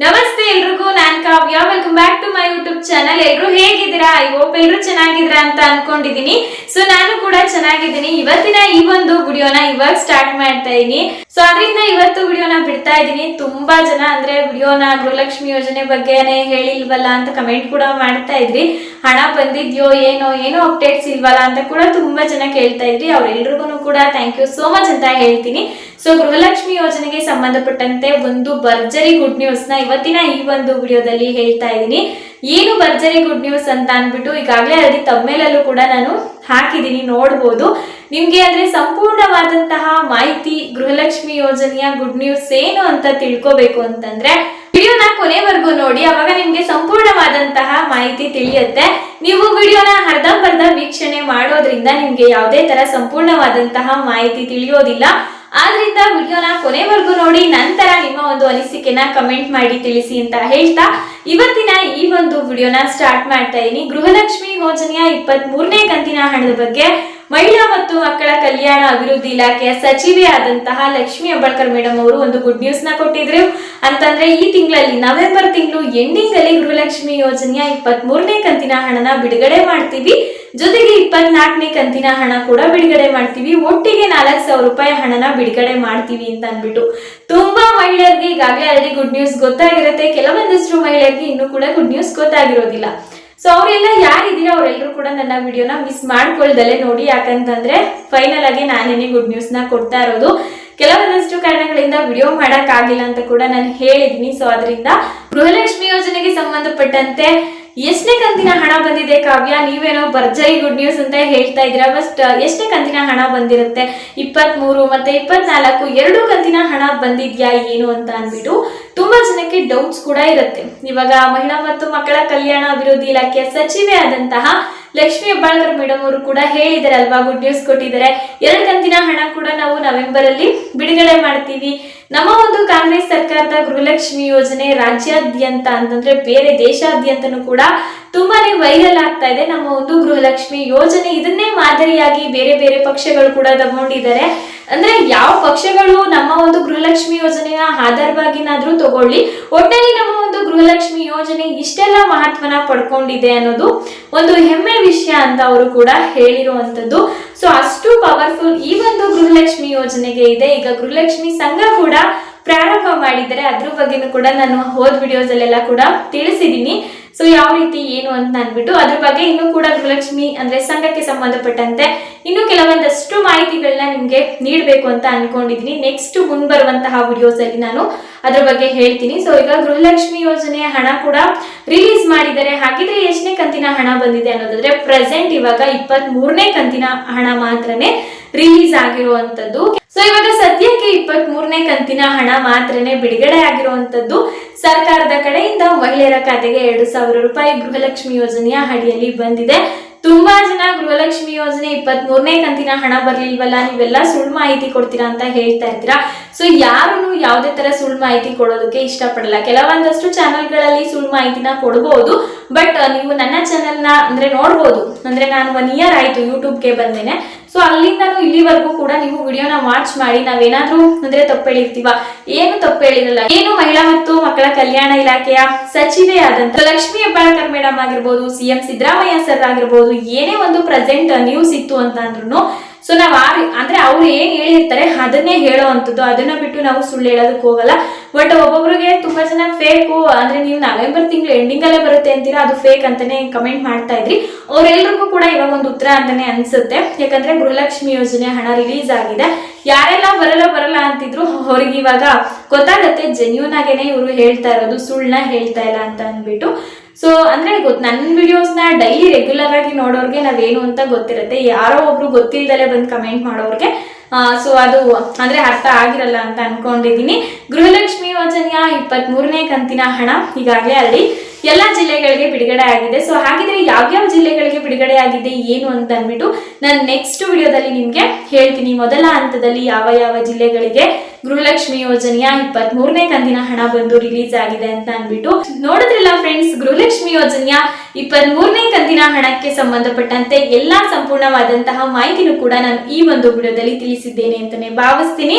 નમસ્કાર Kavya welcome back to my YouTube channel ಎಲ್ರು ಹೇಗಿದ್ದೀರಾ? ಐ ಹೋಪ್ ಎಲ್ರು ಚೆನ್ನಾಗಿದ್ದೀರಾ ಅಂತ ಅನ್ಕೊಂಡಿದೀನಿ. ಸೊ ನಾನು ಕೂಡ ಚೆನ್ನಾಗಿದ್ದೀನಿ. ಇವತ್ತಿನ ಈ ಒಂದು ವಿಡಿಯೋನ ಇವಾಗ ಸ್ಟಾರ್ಟ್ ಮಾಡ್ತಾ ಇದೀನಿ. ಸೊ ಅದರಿಂದ ಇವತ್ತು ವಿಡಿಯೋನ ಬಿಡ್ತಾ ಇದ್ದೀನಿ ತುಂಬಾ ಜನ ಅಂದ್ರೆ ವಿಡಿಯೋನ ಗೃಹಲಕ್ಷ್ಮಿ ಯೋಜನೆ ಬಗ್ಗೆನೇ ಹೇಳಿಲ್ವಲ್ಲ ಅಂತ ಕಮೆಂಟ್ ಕೂಡ ಮಾಡ್ತಾ ಇದ್ರಿ. ಹಣ ಬಂದಿದ್ಯೋ ಏನೋ ಏನೋ ಅಪ್ಡೇಟ್ಸ್ ಇಲ್ವಲ್ಲ ಅಂತ ಕೂಡ ತುಂಬಾ ಜನ ಕೇಳ್ತಾ ಇದ್ರಿ. ಅವ್ರೆಲ್ರಿಗೂ ಕೂಡ ಥ್ಯಾಂಕ್ ಯು ಸೋ ಮಚ್ ಅಂತ ಹೇಳ್ತೀನಿ. ಸೊ ಗೃಹಲಕ್ಷ್ಮಿ ಯೋಜನೆಗೆ ಸಂಬಂಧಪಟ್ಟಂತೆ ಒಂದು ಭರ್ಜರಿ ಗುಡ್ ನ್ಯೂಸ್ನ ಇವತ್ತಿನ ಈ ಒಂದು ವಿಡಿಯೋದಲ್ಲಿ ಹೇಳ್ತಾ ಇದ್ದೀನಿ. ಏನು ಭರ್ಜರಿ ಗುಡ್ ನ್ಯೂಸ್ ಅಂತ ಅಂದ್ಬಿಟ್ಟು ಈಗಾಗಲೇ ಅಲ್ಲಿ ತಮ್ಮೇಲಲ್ಲೂ ಕೂಡ ನಾನು ಹಾಕಿದ್ದೀನಿ, ನೋಡ್ಬೋದು. ನಿಮಗೆ ಅಂದ್ರೆ ಸಂಪೂರ್ಣವಾದಂತಹ ಮಾಹಿತಿ ಗೃಹಲಕ್ಷ್ಮಿ ಯೋಜನೆಯ ಗುಡ್ ನ್ಯೂಸ್ ಏನು ಅಂತ ತಿಳ್ಕೋಬೇಕು ಅಂತಂದ್ರೆ, ವಿಡಿಯೋನ ಕೊನೆವರೆಗೂ ನೋಡಿ, ಅವಾಗ ನಿಮಗೆ ಸಂಪೂರ್ಣವಾದಂತಹ ಮಾಹಿತಿ ತಿಳಿಯುತ್ತೆ. ನೀವು ವಿಡಿಯೋನ ಅರ್ಧಂಬರ್ಧ ವೀಕ್ಷಣೆ ಮಾಡೋದ್ರಿಂದ ನಿಮಗೆ ಯಾವುದೇ ತರ ಸಂಪೂರ್ಣವಾದಂತಹ ಮಾಹಿತಿ ತಿಳಿಯೋದಿಲ್ಲ. ಆದ್ರಿಂದ ವಿಡಿಯೋನ ಕೊನೆವರೆಗೂ ನೋಡಿ, ನಂತರ ನಿಮ್ಮ ಒಂದು ಅನಿಸಿಕೆನ ಕಮೆಂಟ್ ಮಾಡಿ ತಿಳಿಸಿ ಅಂತ ಹೇಳ್ತಾ, ಇವತ್ತಿನ ಈ ಒಂದು ವಿಡಿಯೋನ ಸ್ಟಾರ್ಟ್ ಮಾಡ್ತಾ ಇದ್ದೀನಿ ಗೃಹಲಕ್ಷ್ಮಿ ಯೋಜನೆಯ ಇಪ್ಪತ್ತ್ ಕಂತಿನ ಹಣದ ಬಗ್ಗೆ ಮಹಿಳಾ ಮತ್ತು ಮಕ್ಕಳ ಕಲ್ಯಾಣ ಅಭಿವೃದ್ಧಿ ಇಲಾಖೆಯ ಸಚಿವೆ ಆದಂತಹ ಲಕ್ಷ್ಮಿ ಹೆಬ್ಬಾಳ್ಕರ್ ಮೇಡಮ್ ಅವರು ಒಂದು ಗುಡ್ ನ್ಯೂಸ್ನ ಕೊಟ್ಟಿದ್ರು. ಅಂತಂದ್ರೆ ಈ ತಿಂಗಳಲ್ಲಿ ನವೆಂಬರ್ ತಿಂಗಳು ಎಂಡಿಂಗ್ ಅಲ್ಲಿ ಗೃಹಲಕ್ಷ್ಮಿ ಯೋಜನೆಯ ಇಪ್ಪತ್ತ್ ಮೂರನೇ ಕಂತಿನ ಹಣನ ಬಿಡುಗಡೆ ಮಾಡ್ತೀವಿ. ಜೊತೆಗೆ ಇಪ್ಪತ್ನಾಲ್ಕನೇ ಕಂತಿನ ಹಣ ಕೂಡ ಬಿಡುಗಡೆ ಮಾಡ್ತೀವಿ. ಒಟ್ಟಿಗೆ ನಾಲ್ಕು ಸಾವಿರ ರೂಪಾಯಿ ಹಣನ ಬಿಡುಗಡೆ ಮಾಡ್ತೀವಿ ಅಂತ ಅಂದ್ಬಿಟ್ಟು. ತುಂಬಾ ಮಹಿಳೆಯರಿಗೆ ಈಗಾಗಲೇ ಅಲ್ಲಿ ಗುಡ್ ನ್ಯೂಸ್ ಗೊತ್ತಾಗಿರುತ್ತೆ. ಕೆಲವೊಂದಷ್ಟು ಮಹಿಳೆಯರಿಗೆ ಇನ್ನೂ ಕೂಡ ಗುಡ್ ನ್ಯೂಸ್ ಗೊತ್ತಾಗಿರೋದಿಲ್ಲ. ಸೊ ಅವರೆಲ್ಲ ಯಾರಿದ್ದೀರಾ ಅವರೆಲ್ಲರೂ ಕೂಡ ನನ್ನ ವಿಡಿಯೋನ ಮಿಸ್ ಮಾಡ್ಕೊಳ್ದಲ್ಲೇ ನೋಡಿ. ಯಾಕಂತಂದ್ರೆ ಫೈನಲ್ ಆಗಿ ನಾನೇನೆ ಗುಡ್ ನ್ಯೂಸ್ನ ಕೊಡ್ತಾ ಇರೋದು. ಕೆಲವೊಂದಷ್ಟು ಕಾರಣಗಳಿಂದ ವಿಡಿಯೋ ಮಾಡಕ್ ಆಗಿಲ್ಲ ಅಂತ ಕೂಡ ನಾನು ಹೇಳಿದೀನಿ ಸೊ ಅದರಿಂದ ಗೃಹಲಕ್ಷ್ಮಿ ಯೋಜನೆಗೆ ಸಂಬಂಧಪಟ್ಟಂತೆ ಎಷ್ಟನೇ ಕಂತಿನ ಹಣ ಬಂದಿದೆ ಕಾವ್ಯ? ನೀವೇನೋ ಭರ್ಜರಿ ಗುಡ್ ನ್ಯೂಸ್ ಅಂತ ಹೇಳ್ತಾ ಇದ್ದೀರಾ? ಬಸ್ಟ್ ಎಷ್ಟನೇ ಕಂತಿನ ಹಣ ಬಂದಿರುತ್ತೆ? ಇಪ್ಪತ್ತ್ ಮೂರು ಮತ್ತೆ ಇಪ್ಪತ್ನಾಲ್ಕು, ಎರಡು ಕಂತಿನ ಹಣ ಬಂದಿದ್ಯಾ ಏನು ಅಂತ ಅಂದ್ಬಿಟ್ಟು ತುಂಬಾ ಜನಕ್ಕೆ ಡೌಟ್ಸ್ ಕೂಡ ಇರುತ್ತೆ. ಇವಾಗ ಮಹಿಳಾ ಮತ್ತು ಮಕ್ಕಳ ಕಲ್ಯಾಣ ಅಭಿವೃದ್ಧಿ ಇಲಾಖೆಯ ಸಚಿವೆ ಆದಂತಹ ಲಕ್ಷ್ಮಿ ಹೆಬ್ಬಾಳ್ಕರ್ ಮೇಡಮ್ ಅವರು ಕೂಡ ಹೇಳಿದ್ದಾರೆ ಅಲ್ವಾ ಗುಡ್ ನ್ಯೂಸ್ ಕೊಟ್ಟಿದ್ದಾರೆ. ಎರಡು ಕಂತಿನ ಹಣ ಕೂಡ ನಾವು ನವೆಂಬರ್ ಅಲ್ಲಿ ಬಿಡುಗಡೆ ಮಾಡ್ತೀವಿ. ನಮ್ಮ ಒಂದು ಕಾಂಗ್ರೆಸ್ ಸರ್ಕಾರದ ಗೃಹಲಕ್ಷ್ಮಿ ಯೋಜನೆ ರಾಜ್ಯಾದ್ಯಂತ ಅಂತಂದ್ರೆ ಬೇರೆ ದೇಶಾದ್ಯಂತನೂ ಕೂಡ ತುಂಬಾನೇ ವೈರಲ್ ಆಗ್ತಾ ಇದೆ. ನಮ್ಮ ಒಂದು ಗೃಹಲಕ್ಷ್ಮಿ ಯೋಜನೆ ಇದನ್ನೇ ಮಾದರಿಯಾಗಿ ಬೇರೆ ಬೇರೆ ಪಕ್ಷಗಳು ಕೂಡ ತಗೊಂಡಿದ್ದಾರೆ. ಅಂದ್ರೆ ಯಾವ ಪಕ್ಷಗಳು ನಮ್ಮ ಒಂದು ಗೃಹಲಕ್ಷ್ಮಿ ಯೋಜನೆಯ ಆಧಾರವಾಗಿನಾದ್ರೂ ತಗೊಳ್ಳಿ. ಒಟ್ಟಲ್ಲಿ ನಮ್ಮ ಒಂದು ಗೃಹಲಕ್ಷ್ಮಿ ಯೋಜನೆ ಇಷ್ಟೆಲ್ಲ ಮಹತ್ವನ ಪಡ್ಕೊಂಡಿದೆ ಅನ್ನೋದು ಒಂದು ಹೆಮ್ಮೆ ವಿಷಯ ಅಂತ ಅವರು ಕೂಡ ಹೇಳಿರುವಂತದ್ದು ಸೊ ಅಷ್ಟು ಪವರ್ಫುಲ್ ಈ ಒಂದು ಗೃಹಲಕ್ಷ್ಮಿ ಯೋಜನೆಗೆ ಇದೆ. ಈಗ ಗೃಹಲಕ್ಷ್ಮಿ ಸಂಘ ಕೂಡ ಪ್ರಾರಂಭ ಮಾಡಿದ್ದಾರೆ ಅದ್ರ ಬಗ್ಗೆನೂ ಕೂಡ ನಾನು ಹೋದ ವಿಡಿಯೋಸ್ ಅಲ್ಲೆಲ್ಲ ಕೂಡ ತಿಳಿಸಿದ್ದೀನಿ ಸೊ ಯಾವ ರೀತಿ, ಏನು ಅಂತ ಅಂದ್ಬಿಟ್ಟು ಅದ್ರ ಬಗ್ಗೆ ಇನ್ನೂ ಕೂಡ ಗೃಹಲಕ್ಷ್ಮಿ ಅಂದ್ರೆ ಸಂಘಕ್ಕೆ ಸಂಬಂಧಪಟ್ಟಂತೆ ಇನ್ನು ಕೆಲವೊಂದಷ್ಟು ಮಾಹಿತಿಗಳನ್ನ ನಿಮ್ಗೆ ನೀಡಬೇಕು ಅಂತ ಅನ್ಕೊಂಡಿದೀನಿ. ನೆಕ್ಸ್ಟ್ ಮುಂಬರುವಂತಹ ವಿಡಿಯೋಸ್ ಅಲ್ಲಿ ನಾನು ಅದ್ರ ಬಗ್ಗೆ ಹೇಳ್ತೀನಿ. ಸೊ ಈಗ ಗೃಹಲಕ್ಷ್ಮಿ ಯೋಜನೆಯ ಹಣ ಕೂಡ ರಿಲೀಸ್ ಮಾಡಿದ್ದಾರೆ ಹಾಗಿದ್ರೆ ಎಷ್ಟನೇ ಕಂತಿನ ಹಣ ಬಂದಿದೆ ಅನ್ನೋದಾದ್ರೆ ಪ್ರೆಸೆಂಟ್ ಇವಾಗ ಇಪ್ಪತ್ತ್ ಮೂರನೇ ಕಂತಿನ ಹಣ ಮಾತ್ರನೇ ರಿಲೀಸ್ ಆಗಿರುವಂತದ್ದು ಸೊ ಇವಾಗ ಸದ್ಯಕ್ಕೆ ಇಪ್ಪತ್ತ್ ಮೂರನೇ ಕಂತಿನ ಹಣ ಮಾತ್ರನೇ ಬಿಡುಗಡೆ ಆಗಿರುವಂತದ್ದು ಸರ್ಕಾರದ ಕಡೆಯಿಂದ ಮಹಿಳೆಯರ ಖಾತೆಗೆ ಎರಡು ಸಾವಿರ ರೂಪಾಯಿ ಗೃಹಲಕ್ಷ್ಮಿ ಯೋಜನೆಯ ಅಡಿಯಲ್ಲಿ ಬಂದಿದೆ. ತುಂಬಾ ಜನ ಗೃಹಲಕ್ಷ್ಮಿ ಯೋಜನೆ ಇಪ್ಪತ್ತ್ ಮೂರನೇ ಕಂತಿನ ಹಣ ಬರ್ಲಿಲ್ವಲ್ಲ, ನೀವೆಲ್ಲ ಸುಳ್ಳು ಮಾಹಿತಿ ಕೊಡ್ತೀರಾ ಅಂತ ಹೇಳ್ತಾ ಇರ್ತೀರಾ? ಸೊ ಯಾರು ಯಾವುದೇ ತರ ಸುಳ್ಳು ಮಾಹಿತಿ ಕೊಡೋದಕ್ಕೆ ಇಷ್ಟಪಡಲ್ಲ. ಕೆಲವೊಂದಷ್ಟು ಚಾನೆಲ್ಗಳಲ್ಲಿ ಸುಳ್ಳು ಮಾಹಿತಿನ ಕೊಡಬಹುದು ಬಟ್ ನೀವು ನನ್ನ ಚಾನೆಲ್ನ ಅಂದ್ರೆ ನೋಡ್ಬೋದು. ಅಂದ್ರೆ ನಾನು ಒನ್ ಇಯರ್ ಆಯ್ತು ಯೂಟ್ಯೂಬ್ಗೆ ಬಂದೇನೆ ಸೊ ಅಲ್ಲಿಂದನೂ ಇಲ್ಲಿವರೆಗೂ ಕೂಡ ನೀವು ವಿಡಿಯೋನ ವಾಚ್ ಮಾಡಿ, ನಾವೇನಾದ್ರೂ ಅಂದ್ರೆ ತಪ್ಪು ಹೇಳಿರ್ತೀವ ಏನು ತಪ್ಪು ಹೇಳಿರಲ್ಲ ಏನು ಮಹಿಳಾ ಮತ್ತು ಮಕ್ಕಳ ಕಲ್ಯಾಣ ಇಲಾಖೆಯ ಸಚಿವೆ ಆದಂತ ಲಕ್ಷ್ಮಿ ಹೆಬ್ಬಾಳ್ಕರ್ ಮೇಡಮ್ ಆಗಿರ್ಬೋದು ಸಿಎಂ ಸಿದ್ದರಾಮಯ್ಯ ಸರ್ ಆಗಿರ್ಬೋದು, ಏನೇ ಒಂದು ಪ್ರೆಸೆಂಟ್ ನ್ಯೂಸ್ ಇತ್ತು ಅಂತ ಅಂದ್ರೂ ಸೊ ನಾವ್ ಆ ಅಂದ್ರೆ ಅವ್ರು ಏನ್ ಹೇಳಿರ್ತಾರೆ ಅದನ್ನೇ ಹೇಳೋ ಅಂತದ್ದು ಅದನ್ನ ಬಿಟ್ಟು ನಾವು ಸುಳ್ಳು ಹೇಳೋದಕ್ಕೆ ಹೋಗಲ್ಲ. ಬಟ್ ಒಬ್ಬೊಬ್ರಿಗೆ ತುಂಬಾ ಜನ ಫೇಕು ಅಂದ್ರೆ ನೀವು ನವೆಂಬರ್ ತಿಂಗಳು ಎಂಡಿಂಗ್ ಅಲ್ಲೇ ಬರುತ್ತೆ ಅಂತೀರಾ, ಅದು ಫೇಕ್ ಅಂತಾನೆ ಕಮೆಂಟ್ ಮಾಡ್ತಾ ಇದ್ರಿ. ಅವರೆಲ್ಲರಿಗೂ ಕೂಡ ಇವಾಗ ಒಂದು ಉತ್ತರ ಅಂತಾನೆ ಅನ್ಸುತ್ತೆ. ಯಾಕಂದ್ರೆ ಗೃಹಲಕ್ಷ್ಮಿ ಯೋಜನೆ ಹಣ ರಿಲೀಸ್ ಆಗಿದೆ. ಯಾರೆಲ್ಲ ಬರಲ್ಲ ಬರಲ್ಲ ಅಂತಿದ್ರು, ಅವ್ರಿಗೆ ಇವಾಗ ಗೊತ್ತಾಗತ್ತೆ ಜೆನ್ಯೂನ್ ಆಗೇನೆ ಇವರು ಹೇಳ್ತಾ ಇರೋದು ಸುಳ್ಳನ್ನ ಹೇಳ್ತಾ ಇಲ್ಲ ಅಂತ ಅಂದ್ಬಿಟ್ಟು. ಸೊ ಅಂದ್ರೆ ಗೊತ್ತು ನನ್ನ ವಿಡಿಯೋಸ್ನ ಡೈಲಿ ರೆಗ್ಯುಲರ್ ಆಗಿ ನೋಡೋರ್ಗೆ ನಾವೇನು ಅಂತ ಗೊತ್ತಿರುತ್ತೆ. ಯಾರೋ ಒಬ್ರು ಗೊತ್ತಿಲ್ಲದೆ ಬಂದು ಕಮೆಂಟ್ ಮಾಡೋರ್ಗೆ ಸೊ ಅದು ಅಂದ್ರೆ ಅರ್ಥ ಆಗಿರಲ್ಲ ಅಂತ ಅನ್ಕೊಂಡಿದೀನಿ ಗೃಹಲಕ್ಷ್ಮಿ ಯೋಜನೆಯ ಇಪ್ಪತ್ತ್ ಮೂರನೇ ಕಂತಿನ ಹಣ ಈಗಾಗಲೇ ಅಲ್ಲಿ ಎಲ್ಲ ಜಿಲ್ಲೆಗಳಿಗೆ ಬಿಡುಗಡೆ ಆಗಿದೆ. ಸೊ ಹಾಗಿದ್ರೆ ಯಾವ್ಯಾವ ಜಿಲ್ಲೆಗಳಿಗೆ ಬಿಡುಗಡೆ ಆಗಿದೆ, ಏನು ಅಂತ ಅಂದ್ಬಿಟ್ಟು ನಾನು ನೆಕ್ಸ್ಟ್ ವಿಡಿಯೋದಲ್ಲಿ ನಿಮ್ಗೆ ಹೇಳ್ತೀನಿ. ಮೊದಲ ಹಂತದಲ್ಲಿ ಯಾವ ಯಾವ ಜಿಲ್ಲೆಗಳಿಗೆ ಗೃಹಲಕ್ಷ್ಮಿ ಯೋಜನೆಯ ಇಪ್ಪತ್ತ್ ಮೂರನೇ ಕಂತಿನ ಹಣ ಬಂದು ರಿಲೀಸ್ ಆಗಿದೆ ಅಂತ ಅಂದ್ಬಿಟ್ಟು ನೋಡಿದ್ರಲ್ಲ ಫ್ರೆಂಡ್ಸ್ ಗೃಹಲಕ್ಷ್ಮಿ ಯೋಜನೆಯ ಇಪ್ಪತ್ತ್ ಮೂರನೇ ಕಂತಿನ ಹಣಕ್ಕೆ ಸಂಬಂಧಪಟ್ಟಂತೆ ಎಲ್ಲಾ ಸಂಪೂರ್ಣವಾದಂತಹ ಮಾಹಿತಿನೂ ಕೂಡ ನಾನು ಈ ಒಂದು ವಿಡಿಯೋದಲ್ಲಿ ತಿಳಿಸಿದ್ದೇನೆ ಅಂತಾನೆ ಭಾವಿಸ್ತೀನಿ.